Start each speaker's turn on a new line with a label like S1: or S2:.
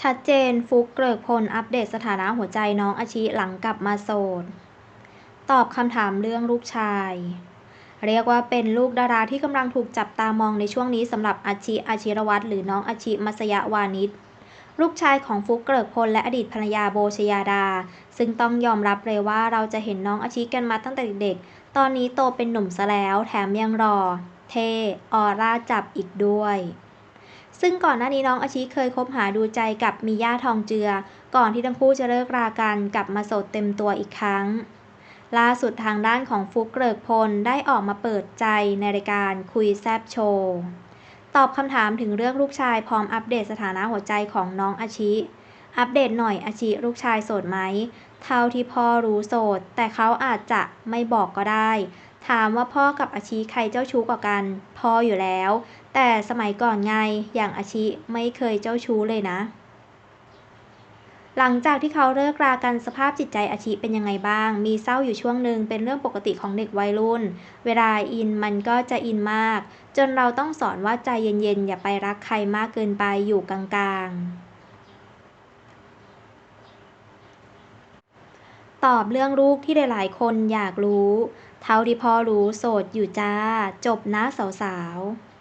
S1: ชัดเจนฟุกเกริกพลอัปเดตสถานะหัวใจน้องอาชิหลังกลับมาโสด ตอบคำถามเรื่องลูกชาย เรียกว่าเป็นลูกดาราที่กำลังถูกจับตามองในช่วงนี้สำหรับอาชิอาชิรวัตรหรือน้องอาชิมัสยาวานิชลูกชายของฟุกเกริกพลและอดีตภรรยาโบชยาดา ซึ่งต้องยอมรับเลยว่าเราจะเห็นน้องอาชิกันมาตั้งแต่เด็กๆ ตอนนี้โตเป็นหนุ่มซะแล้ว แถมยังรอ เทออร่าจับอีกด้วย ซึ่งก่อนหน้านี้น้องอาชิเคยคบหาดูใจกับมีย่าทองเจือ ก่อนที่ทั้งคู่จะเลิกรากันกลับมาโสดเต็มตัวอีกครั้ง ล่าสุดทางด้านของฟุกเกริกพลได้ออกมาเปิดใจในรายการคุยแซบโชว์ตอบคำถามถึงเรื่องลูกชายพร้อมอัปเดตสถานะหัวใจของน้องอาชิ อัปเดตหน่อยอาชิลูกชายโสดไหม เท่าที่พ่อรู้โสด แต่เขาอาจจะไม่บอกก็ได้ ถามว่าพ่อกับอาชิใครเจ้าชู้กว่ากัน พ่ออยู่แล้ว แต่สมัยก่อนไงอย่างอาชิไม่เคยเจ้าชู้เลยนะ หลังจากที่เขาเลิกรากันสภาพจิตใจอาชิเป็นยังไงบ้าง มีเศร้าอยู่ช่วงหนึ่งเป็นเรื่องปกติของเด็กวัยรุ่น เวลาอินมันก็จะอินมาก จนเราต้องสอนว่าใจเย็นๆ อย่าไปรักใครมากเกินไปอยู่กลางๆตอบเรื่องลูกที่หลายๆ คนอยากรู้ เท่าที่พ่อรู้โสดอยู่จ้า จบนะสาวๆ